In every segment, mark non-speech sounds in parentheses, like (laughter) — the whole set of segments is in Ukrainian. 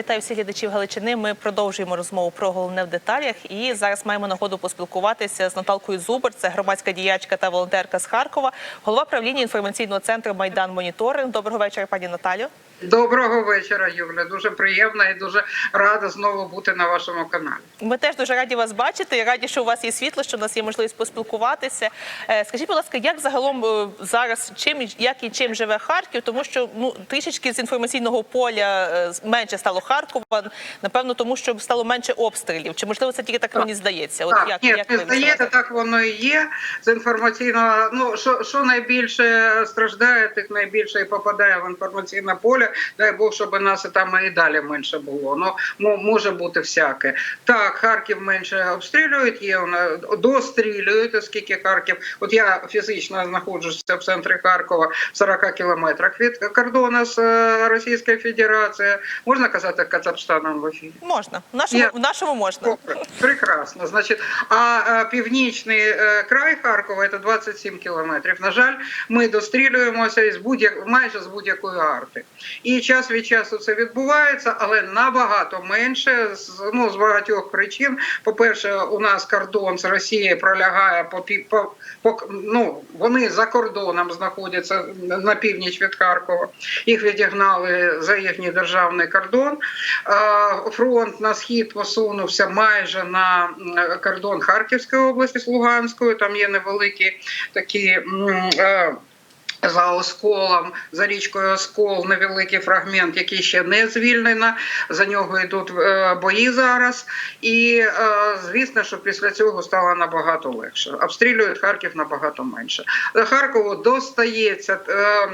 Вітаю всіх глядачів Галичини. Ми продовжуємо розмову про головне в деталях. І зараз маємо нагоду поспілкуватися з Наталкою Зубер. Це громадська діячка та волонтерка з Харкова, голова правління інформаційного центру Майдан Моніторинг. Доброго вечора, пані Наталю. Доброго вечора, Юля. Дуже приємно і дуже рада знову бути на вашому каналі. Ми теж дуже раді вас бачити. і Раді, що у вас є світло, що у нас є можливість поспілкуватися. Е, Скажіть, будь ласка, як загалом е, зараз чим як і чим живе Харків? Тому що ну трішечки з інформаційного поля е, менше стало Харкова. Напевно, тому що стало менше обстрілів. Чи можливо це тільки так мені здається? От так, як, ні, як не здається, так воно і є. З інформаційного, ну що, що найбільше страждає, тих найбільше і попадає в інформаційне поле. Дай Бог, щоб нас там і далі менше було. Ну може бути всяке. Так, Харків менше обстрілюють, є вона дострілюють, оскільки Харків. От я фізично знаходжуся в центрі Харкова, в 40 кілометрах від кордону з е, Російською Федерацією. Можна казати Кацапстаном в ефірі? Можна в нашому Є. в нашому можна. Добре, прекрасно. Значить, а е, північний е, край Харкова це 27 кілометрів. На жаль, ми дострілюємося із будь майже з будь-якої арти. І час від часу це відбувається, але набагато менше ну з багатьох причин. По-перше, у нас кордон з Росією пролягає по по, по ну вони за кордоном знаходяться на північ від Харкова. Їх відігнали за їхній державний кордон. Е, Фронт на схід посунувся майже на кордон Харківської області з Луганською. Там є невеликі такі. За осколом, за річкою Оскол, невеликий фрагмент, який ще не звільнено. За нього йдуть е, бої зараз. І е, звісно, що після цього стало набагато легше. Обстрілюють Харків набагато менше. Харкову достається е,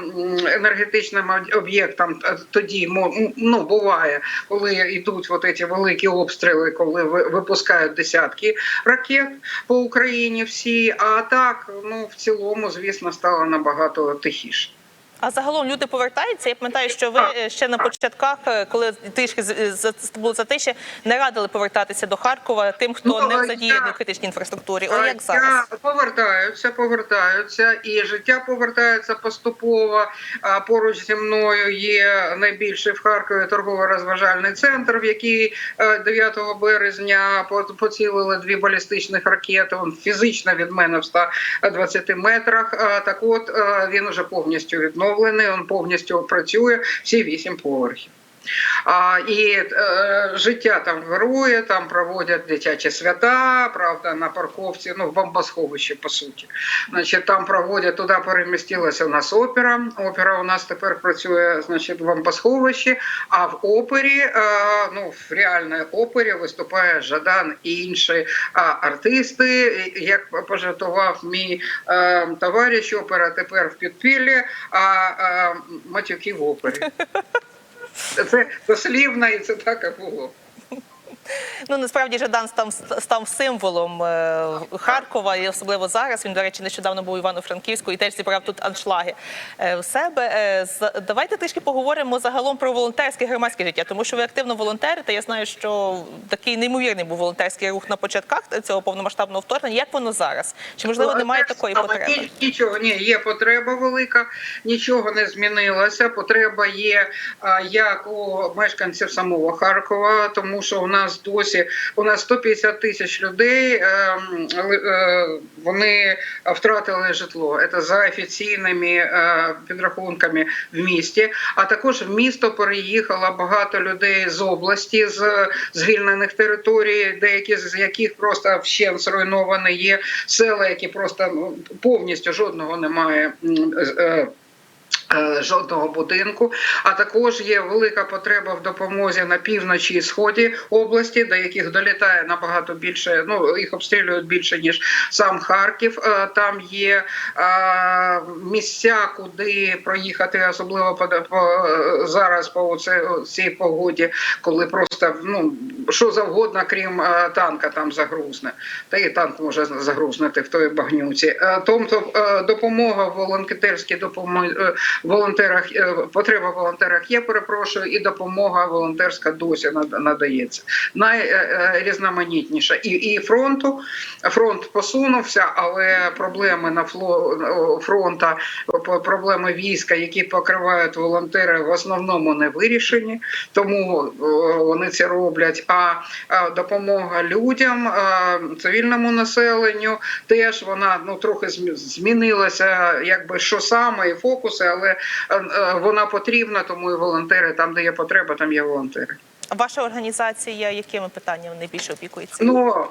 енергетичним об'єктам тоді ну, буває, коли йдуть от ці великі обстріли, коли ви- випускають десятки ракет по Україні всі. А так, ну в цілому, звісно, стало набагато тихіше. А загалом люди повертаються. Я пам'ятаю, що ви е, ще на початках, е, коли трішки з- з- було затище, не радили повертатися до Харкова тим, хто Ну, не задіяний в критичній інфраструктурі. О, як зараз? повертаються, повертаються, і життя повертається поступово. А поруч зі мною є найбільший в Харкові торгово-розважальний центр, в який е, 9 березня по- поцілили дві балістичних ракети. Він фізично від мене в 120 метрах. Так от е, він уже повністю відновлений, він повністю працює всі вісім поверхів. А, і е, життя там вирує, там проводять дитячі свята, правда, на парковці, ну в бомбосховищі, по суті. Значить, там проводять туди перемістилася у нас опера. Опера у нас тепер працює, значить, в бомбосховищі, а в опері, е, ну в реальній опері виступає Жадан і інші а, артисти. Як пожартував мій е, товариш, опера тепер в підпіллі, а е, матюки в опері. (laughs) Це дослівно, і це так і було. Ну насправді Жадан став став символом е, Харкова, і особливо зараз. Він, до речі, нещодавно був у Івано-Франківську і теж зібрав тут аншлаги е, в себе. Е, Давайте трішки поговоримо загалом про волонтерське громадське життя, тому що ви активно волонтерите. Я знаю, що такий неймовірний був волонтерський рух на початках цього повномасштабного вторгнення. Як воно зараз? Чи можливо Ну, немає такої потреби? Нічого ні, є потреба велика, нічого не змінилося. Потреба є як у мешканців самого Харкова, тому що у нас досі у нас 150 тисяч людей. ем, е, Вони втратили житло. Це за офіційними е, підрахунками в місті. А також в місто переїхало багато людей з області, з звільнених територій, деякі з яких просто вщент зруйновані. Є села, які просто ну, повністю жодного немає. Е, Жодного будинку, а також є велика потреба в допомозі на півночі і сході області, до яких долітає набагато більше. Ну їх обстрілюють більше ніж сам Харків. Е, Там є е, місця, куди проїхати, особливо по, по зараз по цій погоді, коли просто ну що завгодно, крім танка, там загрузне. Та і танк може загрузнути в той багнюці. Тобто допомога волонтерські допомоги волонтерах е, потреба в волонтерах є. Перепрошую, і допомога волонтерська досі надається. Найрізноманітніша і, і фронту фронт посунувся, але проблеми на фронта, проблеми війська, які покривають волонтери, в основному не вирішені, тому е, вони це роблять. А допомога людям, е, цивільному населенню, теж вона ну трохи змі- змінилася, якби що саме, і фокуси, але е, е, вона потрібна, тому і волонтери там, де є потреба, там є волонтери. Ваша організація якими питаннями найбільше опікується? Ну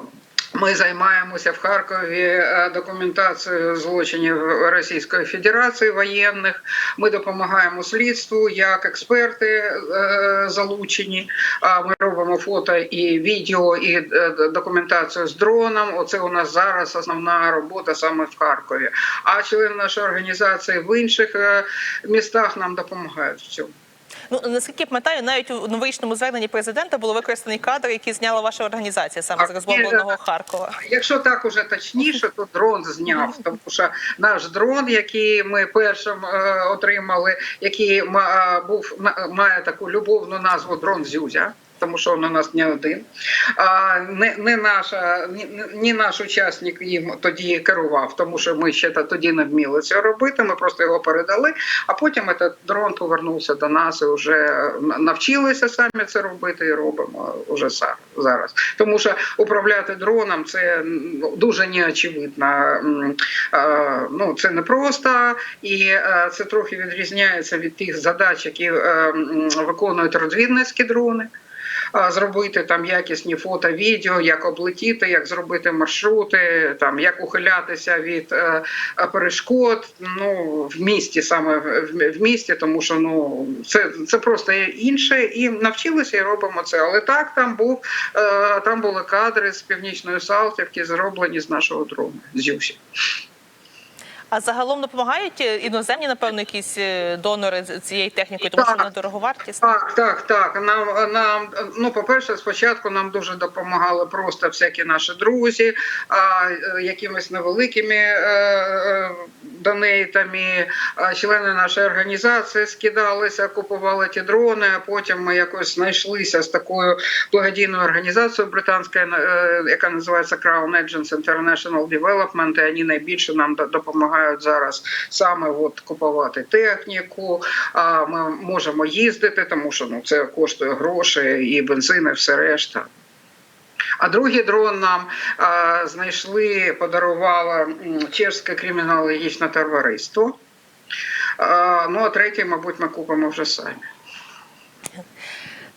ми займаємося в Харкові е, документацією злочинів Російської Федерації воєнних. Ми допомагаємо слідству як експерти е, залучені. Ми робимо фото і відео, і е, документацію з дроном. Оце у нас зараз основна робота саме в Харкові. А члени нашої організації в інших містах нам допомагають в цьому. Ну наскільки я пам'ятаю, навіть у новорічному зверненні президента було використаний кадр, який зняла ваша організація саме з А, розбомбленого є, Харкова. Якщо так уже точніше, то дрон зняв, тому що наш дрон, який ми першим е, отримали, який е, був має таку любовну назву дрон Зюзя. Тому що він у нас не один, а не, не наша, ні, наш учасник їм тоді керував, тому що ми ще тоді не вміли це робити. Ми просто його передали. А потім цей дрон повернувся до нас і вже навчилися самі це робити і робимо вже зараз. Тому що управляти дроном це дуже неочевидно. Ну це не просто, і це трохи відрізняється від тих задач, які е, виконують розвідницькі дрони. Зробити там якісні фото, відео, як облетіти, як зробити маршрути, там як ухилятися від е, перешкод. Ну в місті саме в, в місті, тому що ну це, це просто інше, і навчилися і робимо це. Але так там був е, там були кадри з північної Салтівки, зроблені з нашого дрону з Юсі. А загалом допомагають е, іноземні, напевно, якісь е, донори з цієї техніки, тому що Так. вона дороговартісна. Так, так, так. Нам нам ну, по-перше, спочатку нам дуже допомагали просто всякі наші друзі, а е, якимись невеликими е, донейтами. А члени нашої організації скидалися, купували ті дрони. А потім ми якось знайшлися з такою благодійною організацією британською, яка називається Crown Agents International Development, і вони найбільше нам до- допомагають зараз саме от купувати техніку. А ми можемо їздити, тому що ну це коштує гроші і бензин, і все решта. А другий дрон нам а, знайшли, подарувало чешське кримінологічне товариство. А, ну а третій, мабуть, ми купимо вже самі.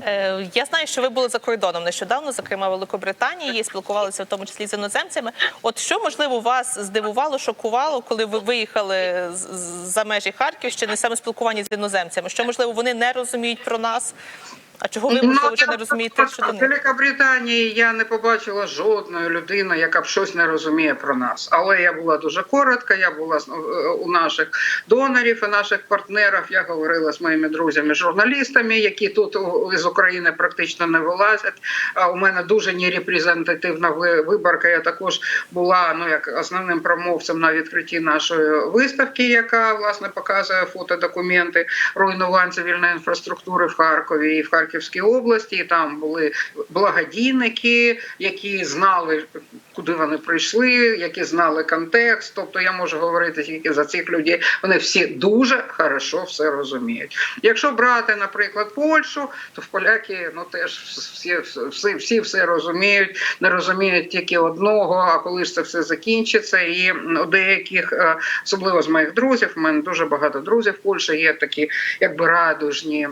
Е, Я знаю, що ви були за кордоном нещодавно, зокрема Великобританії, спілкувалися в тому числі з іноземцями. От що можливо вас здивувало, шокувало, коли ви виїхали за межі Харківщини, саме спілкування з іноземцями? Що можливо вони не розуміють про нас? А чого ви можливо вже не розумієте щодо в? Великобританії я не побачила жодної людини, яка б щось не розуміє про нас. Але я була дуже коротка. Я була е, у наших донорів і наших партнерів. Я говорила з моїми друзями, журналістами, які тут з України практично не вилазять. А у мене дуже нерепрезентативна ви- виборка. Я також була ну як основним промовцем на відкритті нашої виставки, яка власне показує фотодокументи руйнувань цивільної інфраструктури в Харкові і в Харківській області. Там були благодійники, які знали, куди вони прийшли, які знали контекст. Тобто я можу говорити тільки за цих людей. Вони всі дуже хорошо все розуміють. Якщо брати, наприклад, Польщу, то в поляки ну теж всі, всі, всі все розуміють, не розуміють тільки одного. А коли ж це все закінчиться, і у деяких, е, особливо з моїх друзів, у мене дуже багато друзів в Польщі є такі, якби радужні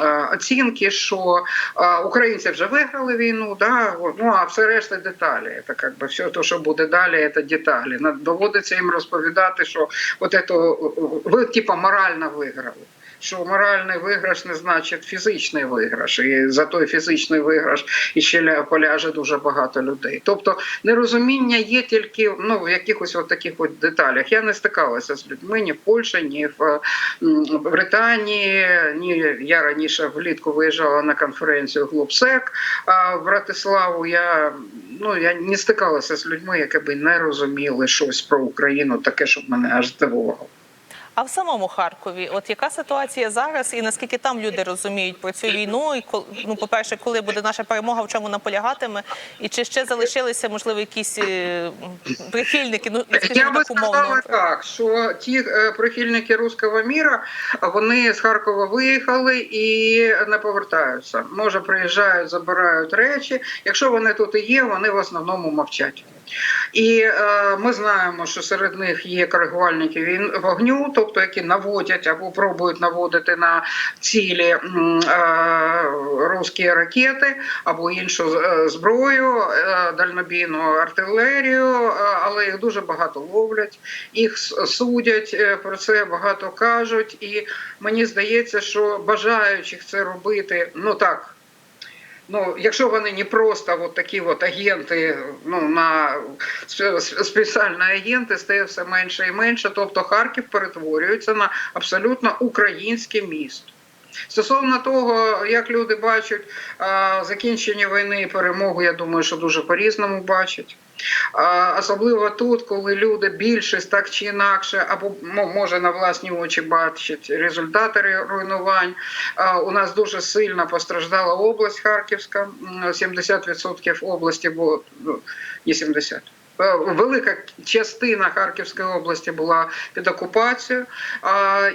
е, оцінки, що е, українці вже виграли війну, да, ну а все решта деталі. Це як би все, то, що буде далі, це деталі. Доводиться їм розповідати, що от это, ви типа морально виграли. Що моральний виграш не значить фізичний виграш, і за той фізичний виграш і ще поляже дуже багато людей. Тобто нерозуміння є тільки ну в якихось от таких от деталях. Я не стикалася з людьми ні в Польщі, ні в Британії, ні я раніше влітку виїжджала на конференцію Глобсек в Братиславу. Я ну я не стикалася з людьми, які би не розуміли щось про Україну, таке, щоб мене аж здивувало. А в самому Харкові, от яка ситуація зараз, і наскільки там люди розуміють про цю війну? І ну, по-перше, коли буде наша перемога, в чому наполягатиме, і чи ще залишилися можливо якісь е, прихильники? Ну Я би сказала так, що ті е, прихильники руського міра вони з Харкова виїхали і не повертаються. Може, приїжджають, забирають речі. Якщо вони тут і є, вони в основному мовчать. І е, ми знаємо, що серед них є коригувальники вогню, тобто які наводять або пробують наводити на цілі е, русські ракети або іншу е, зброю, е, дальнобійну артилерію, е, але їх дуже багато ловлять, їх судять е, про це багато кажуть. І мені здається, що бажаючих це робити, ну так. Ну, якщо вони не просто от такі от агенти, ну на спе- спеціальні агенти стає все менше і менше. Тобто Харків перетворюється на абсолютно українське місто. Стосовно того, як люди бачать закінчення війни і перемогу, я думаю, що дуже по-різному бачать. Особливо тут, коли люди більшість так чи інакше, або може на власні очі бачать результати руйнувань. У нас дуже сильно постраждала область Харківська. М, 70% області було ну, не 70. Е, Велика частина Харківської області була під окупацією,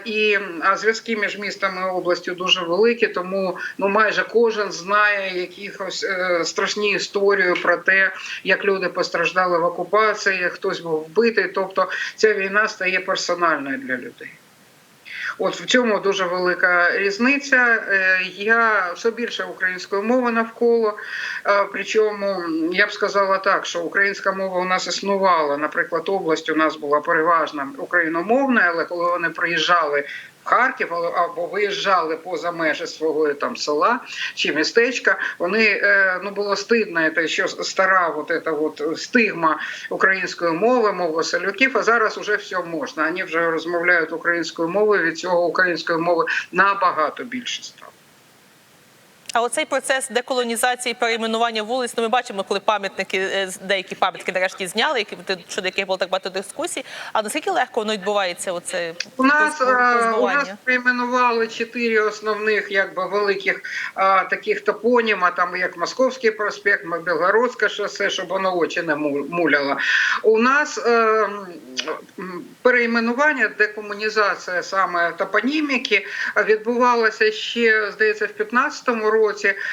і зв'язки між містами і областю дуже великі, тому ну майже кожен знає якихось е, страшні історії про те, як люди постраждали в окупації, хтось був вбитий. Тобто ця війна стає персональною для людей. От в цьому дуже велика різниця. Е, Я все більше української мови навколо. Е, Причому я б сказала так, що українська мова у нас існувала. Наприклад, область у нас була переважно україномовна, але коли вони приїжджали. Харків або виїжджали поза межі свого там села чи містечка. Вони е, ну було стидно, те, що стара вот эта вот стигма української мови, мови селюків. А зараз уже все можна. Вони вже розмовляють українською мовою. Від цього української мови набагато більше стало. А оцей процес деколонізації, перейменування вулиць, ну ми бачимо, коли пам'ятники, е, деякі пам'ятки нарешті зняли, які щодо яких було так багато дискусій. А наскільки легко воно відбувається? Оце У нас, е, у нас перейменували чотири основних якби, великих а, таких топоніма, там як Московський проспект, Білгородське шосе, щоб воно очі не му- муляло. У нас е, м, перейменування, декомунізація саме топоніміки відбувалася ще, здається, в 15-му році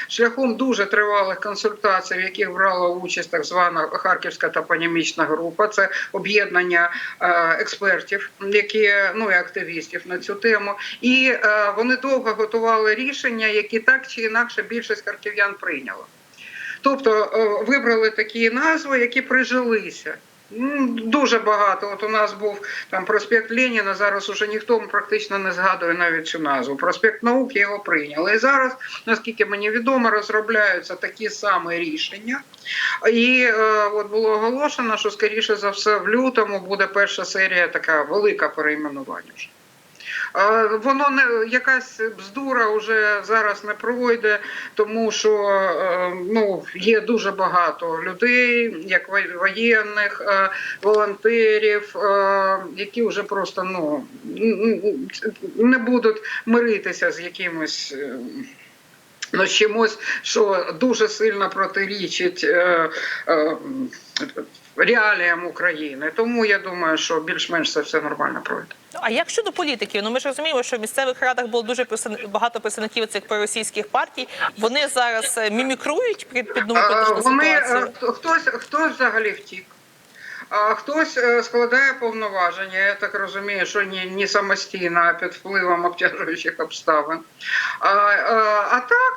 шляхом дуже тривалих консультацій, в яких брала участь так звана Харківська топонімічна група. Це об'єднання е, експертів, які ну і активістів на цю тему. І е, вони довго готували рішення, які так чи інакше більшість харків'ян прийняла. Тобто вибрали такі назви, які прижилися. Дуже багато. От у нас був там проспект Леніна. Зараз уже ніхто практично не згадує навіть цю назву. Проспект науки його прийняли. І зараз, наскільки мені відомо, розробляються такі самі рішення. І е, от було оголошено, що скоріше за все в лютому буде перша серія така велика перейменування. Воно не якась бздура вже зараз не пройде, тому що е, ну є дуже багато людей, як воєнних, е, волонтерів, е, які вже просто ну не будуть миритися з якимось. Ну, чимось, що дуже сильно протирічить е, е, реаліям України. Тому я думаю, що більш-менш це все нормально пройде. А як щодо політиків? Ну ми ж розуміємо, що в місцевих радах було дуже багато представників цих проросійських партій. Вони зараз е, мімікрують під, під нову Е, політичну Вони ситуацію. е, хтось, хтось взагалі втік. А хтось складає повноваження, я так розумію, що не, не самостійно, а під впливом обтяжуючих обставин. А, а, а так, ну,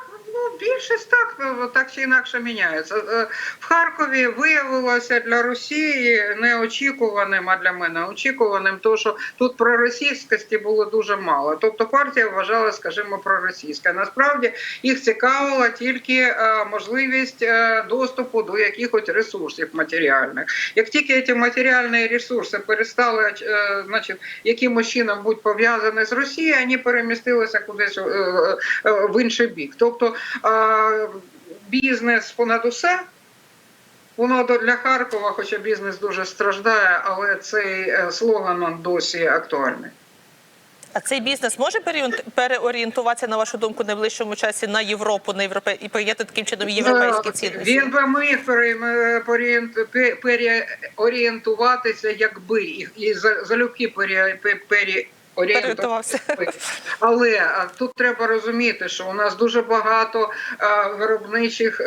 більшість так, е, так чи інакше міняється. Е, В Харкові виявилося для Росії неочікуваним, а для мене очікуваним, то що тут проросійськості було дуже мало. Тобто партія вважала, скажімо, проросійська. Насправді їх цікавила тільки е, можливість е, доступу до якихось ресурсів матеріальних. Як тільки ці матеріальні ресурси перестали значить, якимось чином бути пов'язані з Росією, вони перемістилися кудись в інший бік. Тобто бізнес понад усе. Воно для Харкова, хоча бізнес дуже страждає, але цей е, слоган досі актуальний. А цей бізнес може переорієнтуватися, на вашу думку, найближчому часі на Європу, на європе і прийняти таким чином європейські цінності? Він би міг переорієнтуватися, якби і, залюбки пере- пе- Але тут треба розуміти, що у нас дуже багато виробничих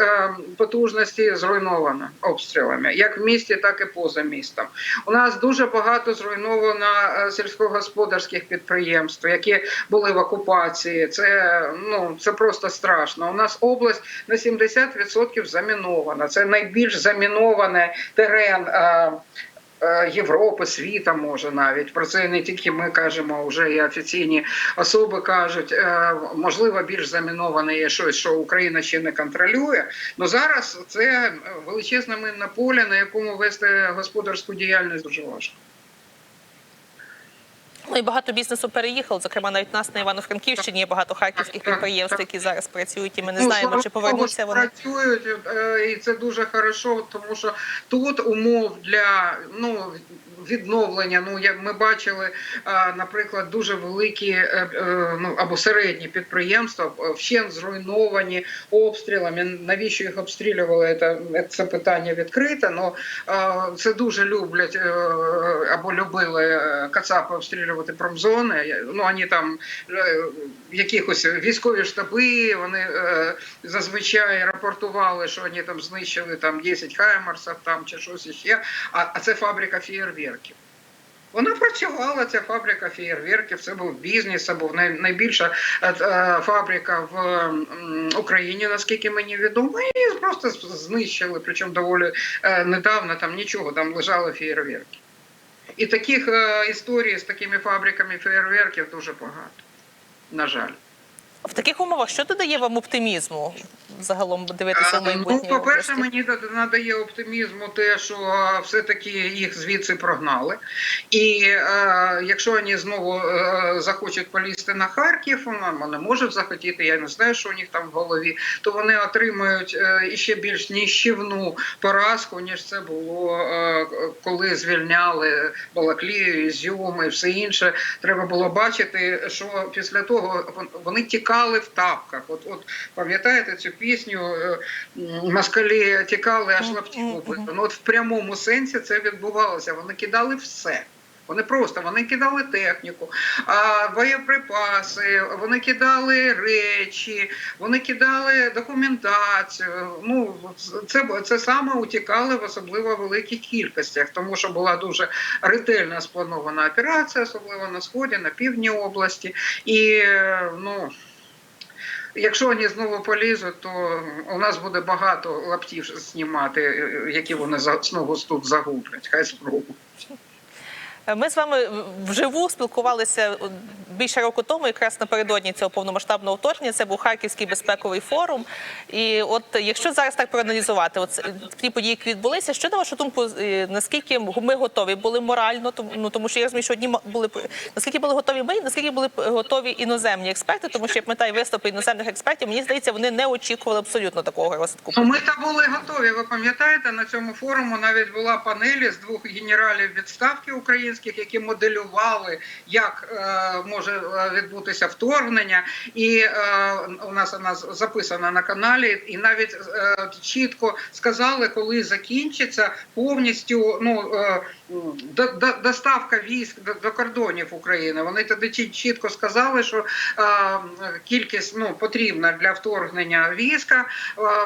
потужностей зруйновано обстрілами, як в місті, так і поза містом. У нас дуже багато зруйновано сільськогосподарських підприємств, які були в окупації. Це ну це просто страшно. У нас область на 70% замінована. Це найбільш замінований терен. Е, Європи, світа може навіть про це не тільки ми кажемо, вже і офіційні особи кажуть. Е, Можливо, більш заміноване є щось, що Україна ще не контролює. Ну зараз це величезне минне поле, на якому вести господарську діяльність дуже важко. Ну і багато бізнесу переїхало. Зокрема, навіть нас на Івано-Франківщині є багато харківських підприємств, які зараз працюють, і ми не Ну, знаємо, чи повернуться вони. працюють, е, і це дуже хорошо, тому що тут умов для ну. Відновлення, ну як ми бачили, наприклад, дуже великі е, е, ну або середні підприємства е, вщент зруйновані обстрілами. Навіщо їх обстрілювали? Це, це питання відкрите. Ну це дуже люблять або любили Кацапи обстрілювати промзони. Ну вони там якихось військові штаби. Вони зазвичай рапортували, що вони там знищили там 10 хаймарсів там чи щось іще. А, це фабрика фєєрверків. Вона працювала, ця фабрика фєєрверків, це був бізнес, це був найбільша е, е, фабрика в Україні, наскільки мені відомо, і просто знищили, причому доволі е, недавно там нічого, там лежали фєєрверки. І таких історій з такими фабриками фєєрверків дуже багато, на жаль. В таких умовах що додає вам оптимізму загалом дивитися в А, майбутнє? Ну, по-перше, мені надає оптимізму те, що все-таки їх звідси прогнали. І е, якщо вони знову е, захочуть полізти на Харків, вони можуть захотіти, я не знаю, що у них там в голові, то вони отримають е, іще більш ніщівну поразку, ніж це було, е, коли звільняли Балаклію, Ізюм і все інше. Треба було бачити, що після того вони тікали в тапках. От, от пам'ятаєте цю пісню е, м, Москалі тікали аж лаптів убито. Ну от в прямому сенсі це відбувалося. Вони кидали все. Вони просто вони кидали техніку, а боєприпаси, вони кидали речі, вони кидали документацію. Ну це це саме утікали в особливо великих кількостях, тому що була дуже ретельно спланована операція, особливо на сході, на півдні області, і е, ну. Якщо вони знову полізуть, то у нас буде багато лаптів знімати, е, які вони знову тут загублять. Хай спробують. Ми з вами вживу спілкувалися більше року тому, якраз напередодні цього повномасштабного вторгнення. Це був Харківський безпековий форум. І от якщо зараз так проаналізувати, от ті події, які відбулися, що на вашу думку, е, наскільки ми готові були морально, ну тому що я розумію, що одні були наскільки були готові ми, наскільки були готові іноземні експерти, тому що я пам'ятаю виступи іноземних експертів. Мені здається, вони не очікували абсолютно такого розвитку. Ну, ми та були готові. Ви пам'ятаєте, на цьому форуму навіть була панелі з двох генералів відставки українських, які моделювали, як е, може е, відбутися вторгнення. І е, у нас вона записана на каналі, і навіть е, чітко сказали, коли закінчиться повністю ну, е, доставка військ до, до кордонів України. Вони тоді чітко сказали, що кількість ну, потрібна для вторгнення війська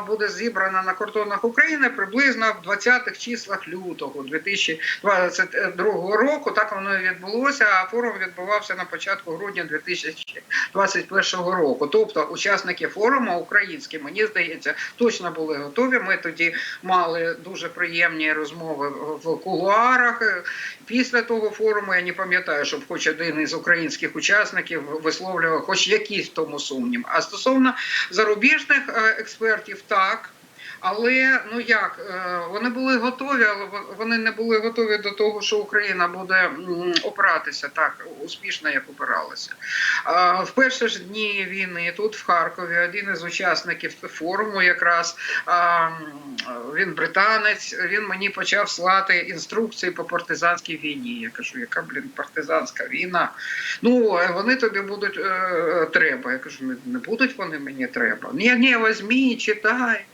буде зібрана на кордонах України приблизно в 20-х числах лютого 2022 року. Так воно і відбулося. А форум відбувався на початку грудня 2021 року. Тобто, учасники форуму українські, мені здається, точно були готові. Ми тоді мали дуже приємні розмови в кулуарах. Після того форуму я не пам'ятаю, щоб хоч один із українських учасників висловлював хоч якісь тому сумнів. А стосовно зарубіжних е, експертів, так. Але ну як е, вони були готові, але вон- вони не були готові до того, що Україна буде опиратися так успішно, як опиралася. В перші ж дні війни тут в Харкові один із учасників форуму, якраз він британець. Він мені почав слати інструкції по партизанській війні. Я кажу, яка блін партизанська війна? Ну е, вони тобі будуть е, треба. Я кажу, не, будуть вони мені треба. Ні, ні, возьмі, читай.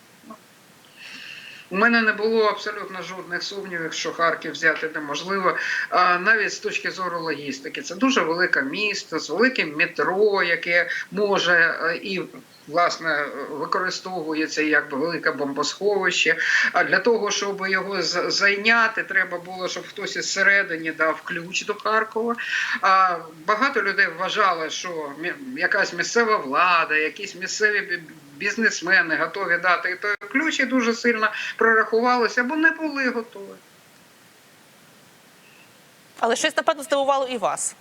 У мене не було абсолютно жодних сумнівів, що Харків взяти неможливо, а навіть з точки зору логістики. Це дуже велике місто з великим метро, яке може е, і власне використовується як велике бомбосховище. А для того, щоб його зайняти, треба було, щоб хтось із середини дав ключ до Харкова. А багато людей вважали, що якась місцева влада, якісь місцеві бізнесмени готові дати і той ключ і дуже сильно прорахувалися, бо не були готові. Але щось, напевно, здивувало і вас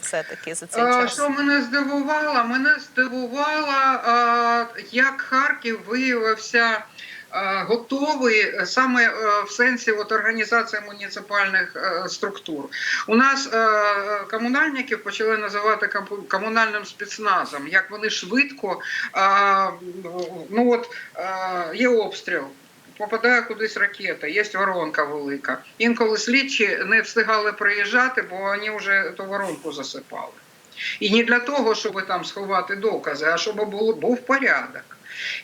все-таки за цей час. Що мене здивувало? Мене здивувало, як Харків виявився а, готовий е, саме е, в сенсі от, організації муніципальних е, структур. У нас е, комунальників почали називати комунальним спецназом, як вони швидко, ну от е, є обстріл. Попадає кудись ракета, є воронка велика. Інколи слідчі не встигали приїжджати, бо вони вже ту воронку засипали. І не для того, щоб там сховати докази, а щоб було, був порядок.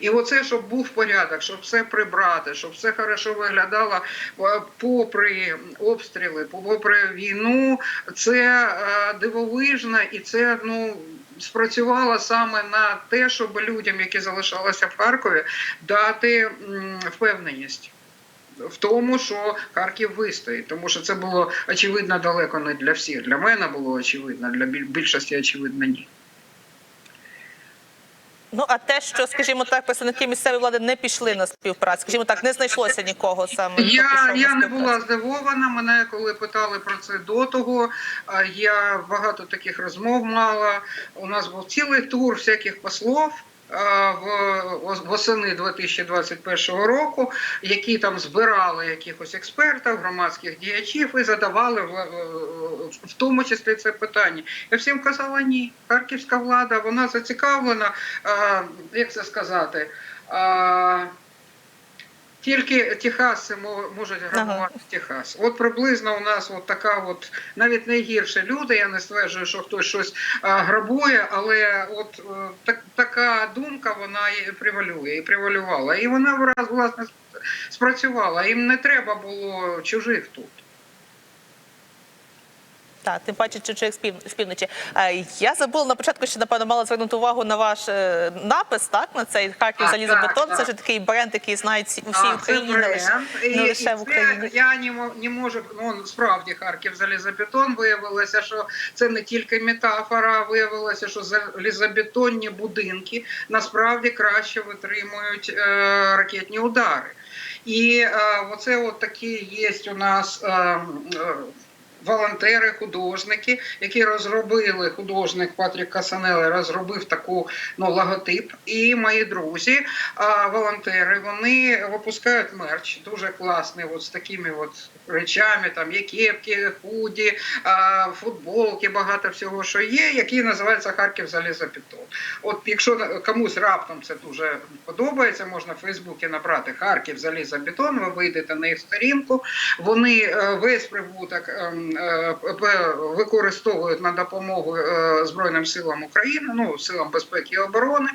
І оце, щоб був порядок, щоб все прибрати, щоб все хорошо виглядало е, попри обстріли, попри війну, це е, дивовижно і це ну. Спрацювало саме на те, щоб людям, які залишалися в Харкові, дати впевненість в тому, що Харків вистоїть, тому що це було очевидно далеко не для всіх. Для мене було очевидно, для біль- більшості очевидно ні. Ну а те, що, скажімо так, представники місцевої влади не пішли на співпрацю, скажімо так, не знайшлося нікого саме. Я, я не була здивована. Мене коли питали про це до того. а, Я багато таких розмов мала. У нас був цілий тур всяких послов. В восени 2021 року, які там збирали якихось експертів, громадських діячів і задавали в, в тому числі це питання. Я всім казала ні. Харківська влада вона зацікавлена, як це сказати. Тільки Техаси мо- можуть грабувати Техас. От приблизно у нас от така, от навіть найгірше люди. Я не стверджую, що хтось щось а, грабує, але от е, так, така думка вона і превалює і превалювала. І вона враз власне спрацювала. Їм не треба було чужих тут. Так, тим паче з пів- з півночі. Е, Я забула на початку, що напевно мала звернути увагу на ваш е, напис, так на цей Харків залізобетон. Це ж такий бренд, який знають всі- у Україні, не лише, не лише в Україні. Я не можу, ну справді Харків залізобетон виявилося, що це не тільки метафора, виявилося, що залізобетонні будинки насправді краще витримують е, ракетні удари. І е, оце от такі є у нас. Е, е, Волонтери, художники, які розробили художник Патрік Касанеле, розробив таку ну, логотип. І мої друзі, волонтери, вони випускають мерч, дуже класний, от з такими от речами, там є кепки, худі, футболки, багато всього, що є, який називається Харків залізобетон. От якщо комусь раптом це дуже подобається, можна в Фейсбуці набрати Харків залізобетон, ви вийдете на їх сторінку. Вони е, весь прибуток ем, використовують на допомогу е, Збройним силам України, ну силам безпеки і оборони.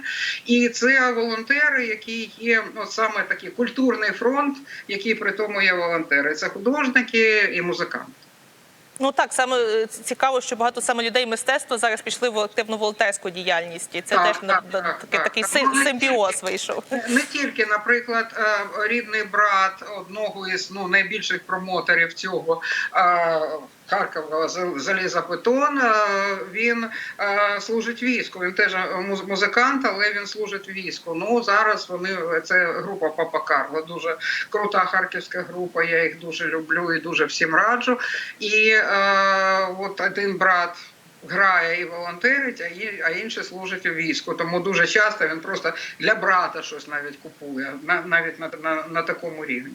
І це волонтери, які є от саме такий культурний фронт, який при тому є волонтери. Це художники і музиканти. Ну так саме е, цікаво, що багато саме людей мистецтва зараз пішли в активну волонтерську діяльність. І це Так, теж так, на- так, такий, так. такий Ну, симбіоз вийшов. Не тільки, наприклад, е, рідний брат одного із ну, найбільших промоторів цього е, Харкова зал- залізобетон, е, він е, служить війську. Він теж музикант, але він служить війську. Ну зараз вони це група Папа Карло, дуже крута харківська група. Я їх дуже люблю і дуже всім раджу. І е, от один брат грає і волонтерить, а інший служить у війську. Тому дуже часто він просто для брата щось навіть купує, на- навіть на, на, на такому рівні.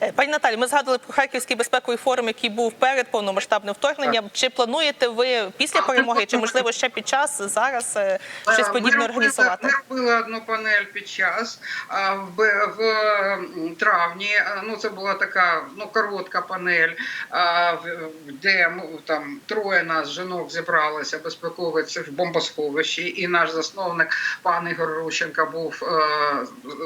Е, Пані Наталі, ми згадували про Харківський безпековий форум, який був перед повномасштабним вторгненням. Чи плануєте ви після перемоги, чи можливо ще під час зараз е, щось Е, подібне ми організувати? Ми робили одну панель під час в, в травні. Ну це була така ну коротка панель, де там троє нас жінок зібралися безпековиці в бомбосховищі, і наш засновник пан Ігор Рущенко був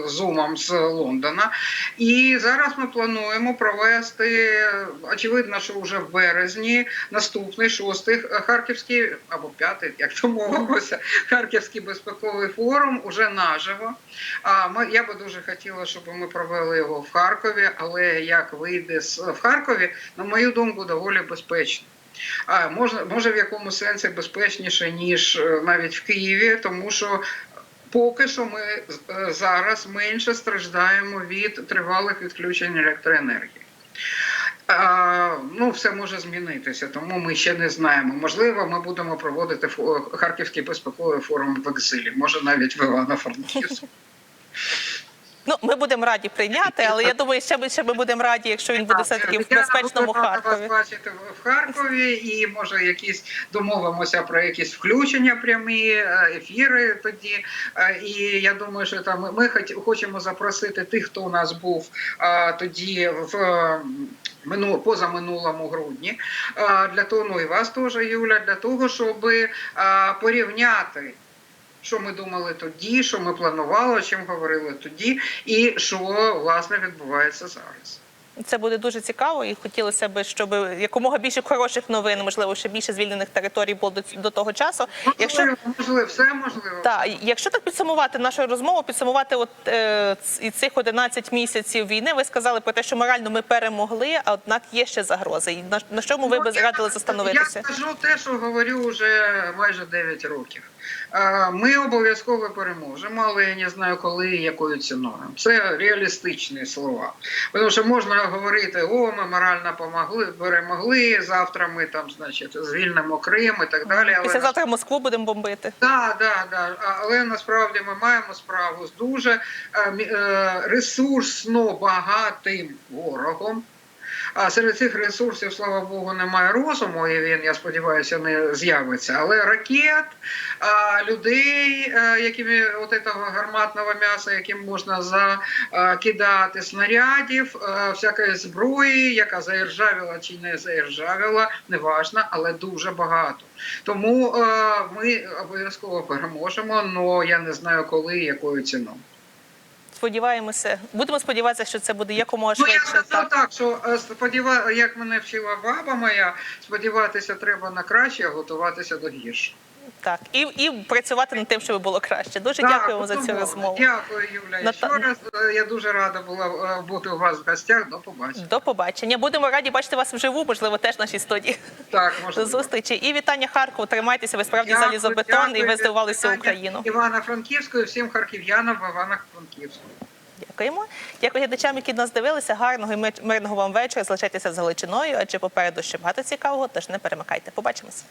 зумом з Лондона. І зараз ми плануємо провести очевидно, що вже в березні наступний шостий харківський або п'ятий, як домовимося, харківський безпековий форум уже наживо. А ми я би дуже хотіла, щоб ми провели його в Харкові, але як вийде з в Харкові, на мою думку, доволі безпечно. А може, може в якому сенсі безпечніше ніж е, навіть в Києві, тому що поки що ми е, зараз менше страждаємо від тривалих відключень електроенергії. Ну, все може змінитися, тому ми ще не знаємо. Можливо, ми будемо проводити фо- Харківський безпековий форум в екзилі, може навіть в Івано-Франківську. (laughs) Ну, ми будемо раді прийняти, але я думаю, ще ми, ще ми будемо раді, якщо він буде все таки в безпечному Харкові. бачити в- Харкові, і може якісь домовимося про якісь включення прямі е, ефіри тоді. Е, І я думаю, що там ми хоч- хочемо запросити тих, хто у нас був е, тоді в. е, Мину позаминулому грудні для того, ну і вас теж, Юля, для того, щоб порівняти що ми думали тоді, що ми планували, о чим говорили тоді, і що власне відбувається зараз. Це буде дуже цікаво, і хотілося б, щоб якомога більше хороших новин, можливо, ще більше звільнених територій було до, до того часу. Якщо Можливо, можливо, все можливо. Так, якщо так підсумувати нашу розмову, підсумувати от е, і цих 11 місяців війни, ви сказали про те, що морально ми перемогли, а однак є ще загрози. І на, на чому ви Ну, б я- радили застановитися? Я скажу те, що говорю вже майже 9 років. Ми обов'язково переможемо, але я не знаю, коли і якою ціною. Це реалістичні слова. Тому що можна говорити, о, ми морально помогли, перемогли. Завтра ми там, значить, звільнимо Крим і так далі. Але Післязавтра Москву будемо бомбити. Так, да, да. А- Але насправді ми маємо справу з дуже е, е, ресурсно багатим ворогом. А серед цих ресурсів, слава Богу, немає розуму, і він, я сподіваюся, не з'явиться. Але ракет, а, людей, е, якими от этого гарматного м'яса, яким можна закидати, снарядів, е, всякої зброї, яка заіржавіла чи не заіржавіла, неважно, але дуже багато. Тому е, ми обов'язково переможемо, але я не знаю коли і якою ціною. Сподіваємося, будемо сподіватися, що це буде якомога Ну, я швидше. скажу Так. так, що е, сподіва... як мене вчила баба моя, сподіватися треба на краще, а готуватися до гіршого. Так, і, і працювати над тим, щоб було краще. Дуже Так, дякуємо за цю розмову. Дякую, Юля. Ната- Ще раз е, я дуже рада була е, бути у вас в гостях. До побачення. До побачення. Будемо раді бачити вас вживу, можливо, теж в нашій студії. Так, До зустрічі. І вітання Харкову. Тримайтеся, ви справді Дякую, залізобетон, і ви здивували всю Україну. Івано-Франківську і всім харків'янам в Івано-Франківську. Дякуємо. Дякую глядачам, які нас дивилися. Гарного і мирного вам вечора. Залишайтеся з Галичиною, адже попереду ще багато цікавого, тож не перемикайте. Побачимося.